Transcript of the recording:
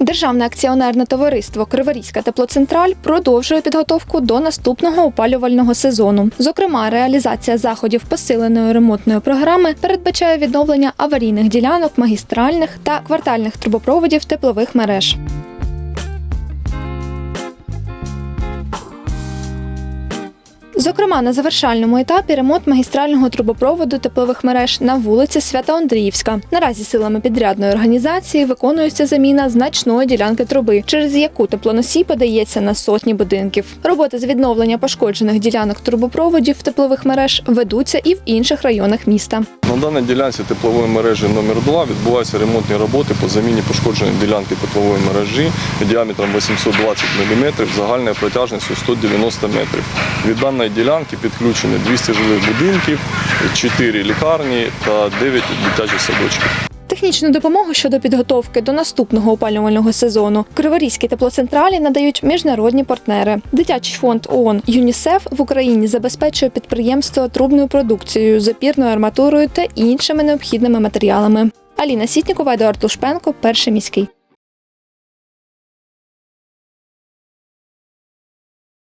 Державне акціонерне товариство Криворізька теплоцентраль продовжує підготовку до наступного опалювального сезону. Зокрема, реалізація заходів посиленої ремонтної програми передбачає відновлення аварійних ділянок, магістральних та квартальних трубопроводів теплових мереж. Зокрема, на завершальному етапі ремонт магістрального трубопроводу теплових мереж на вулиці Святоандріївська. Наразі силами підрядної організації виконується заміна значної ділянки труби, через яку теплоносій подається на сотні будинків. Роботи з відновлення пошкоджених ділянок трубопроводів теплових мереж ведуться і в інших районах міста. На даній ділянці теплової мережі номер 2 відбуваються ремонтні роботи по заміні пошкодженої ділянки теплової мережі діаметром 820 мм загальною протяжністю 190 метрів. Від даної ділянки підключені 200 жилих будинків, 4 лікарні та 9 дитячих садочків. Технічну допомогу щодо підготовки до наступного опалювального сезону Криворізькій теплоцентралі надають міжнародні партнери. Дитячий фонд ООН ЮНІСЕФ в Україні забезпечує підприємство трубною продукцією, запірною арматурою та іншими необхідними матеріалами. Аліна Сітнікова, Едуард Лушпенко, перший міський.